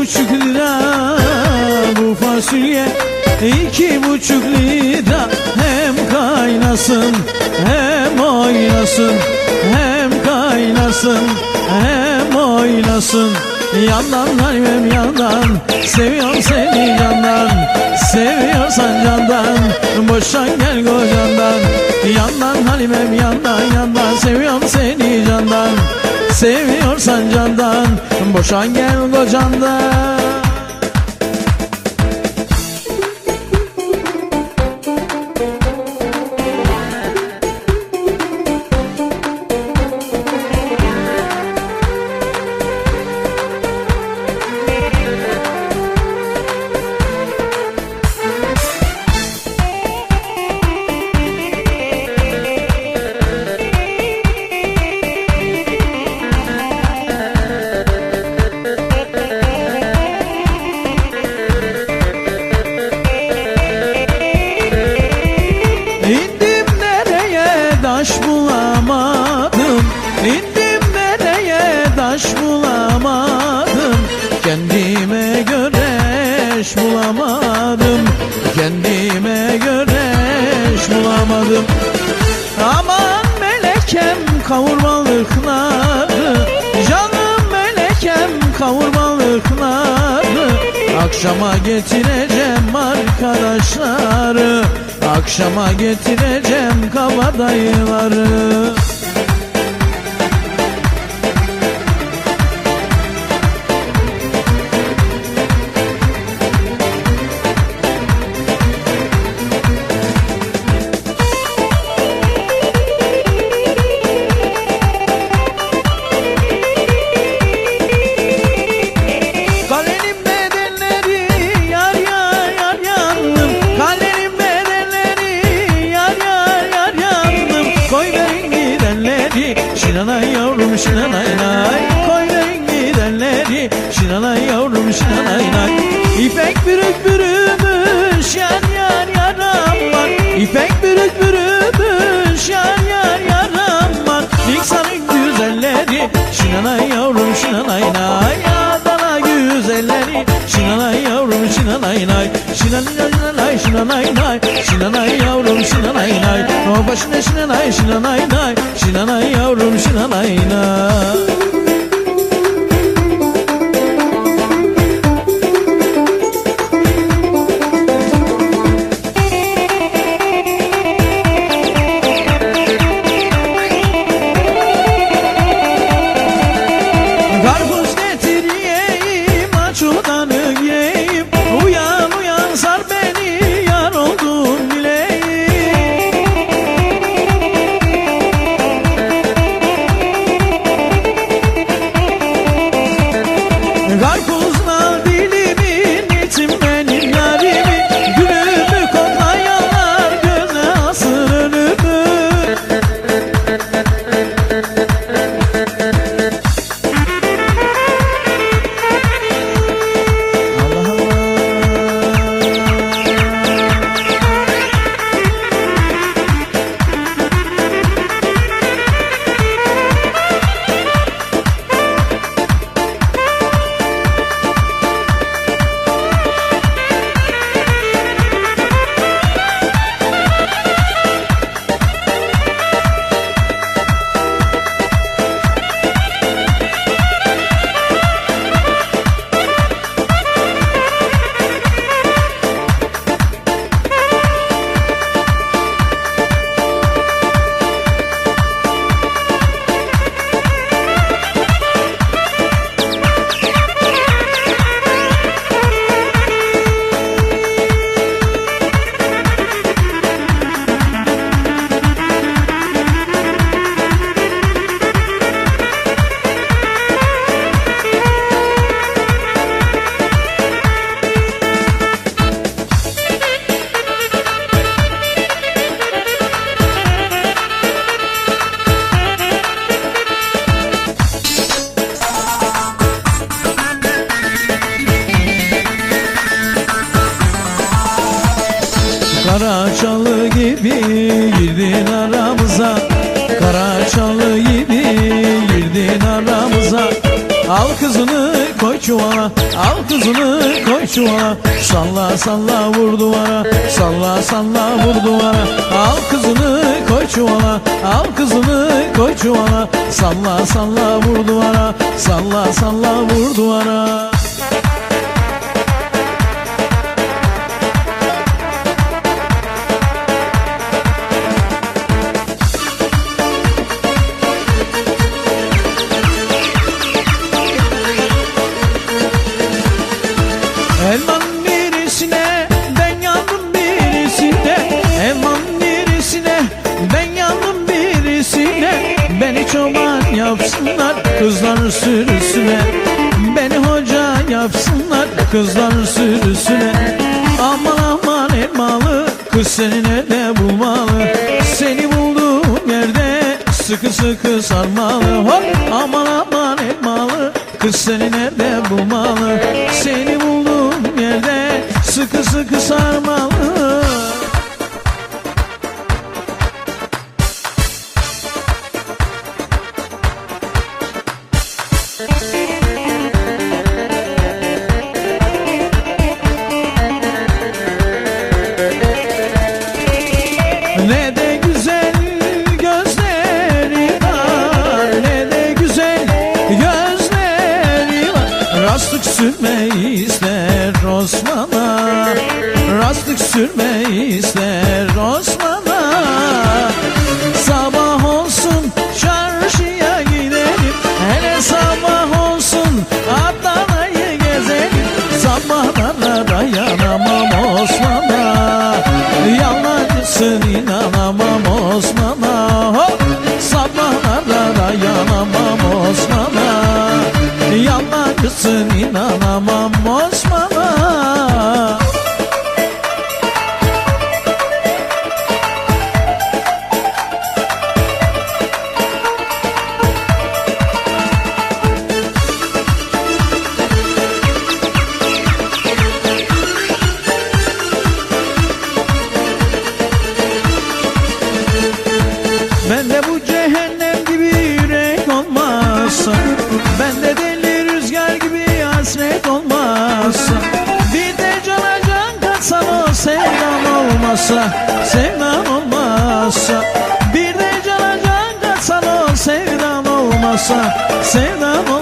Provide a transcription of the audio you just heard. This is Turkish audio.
buçuk lira bu fasulye. İki buçuk lira Hem kaynasın hem oynasın Hem kaynasın hem oynasın. Yandan halimem yandan Seviyorum seni candan Seviyorsan candan Boşan gel kocandan. Yandan halimem yandan yandan Seviyorum seni candan Seviyorsan candan Boşan gel kocandan Akşama getireceğim arkadaşları. Akşama getireceğim kabadayıları şinanay nay Şinanay şinanay nay Şinanay yavrum şinanay nay. O başına şinanay şinanay nay Şinanay yavrum şinanay nay Kara çalı gibi girdin aramıza. Kara çalı gibi girdin aramıza. Al kızını koy çuvala Al kızını koy çuvala Salla salla vur duvara Salla salla vur duvara. Al kızını koy çuvala Al kızını koy çuvala. Salla salla vur duvara Salla salla vur duvara kızlar sürüsüne Aman aman elmalı kız seni nerede bulmalı? Seni bulduğum yerde sıkı sıkı sarmalı. Hop aman aman elmalı Kız seni nerede bulmalı? Seni bulduğum yerde Sıkı sıkı sarmalı Sürmeyi ister Osman'a. Sabah olsun çarşıya gidelim. Hele sabah olsun Adana'yı gezelim. Sabahlara dayanamam Osman'a. Yalancısın inanamam Osman'a. Hop! Sabahlara dayanamam Osman'a. Yalancısın inanamam Osman'a bu cehennem gibi yürek olmazsa Ben de deli rüzgar gibi hasret olmazsa Bir de cana can katsan o sevdan olmazsa Sevdan olmazsa. Bir de cana can katsan o sevdan olmazsa Sevdan olmazsa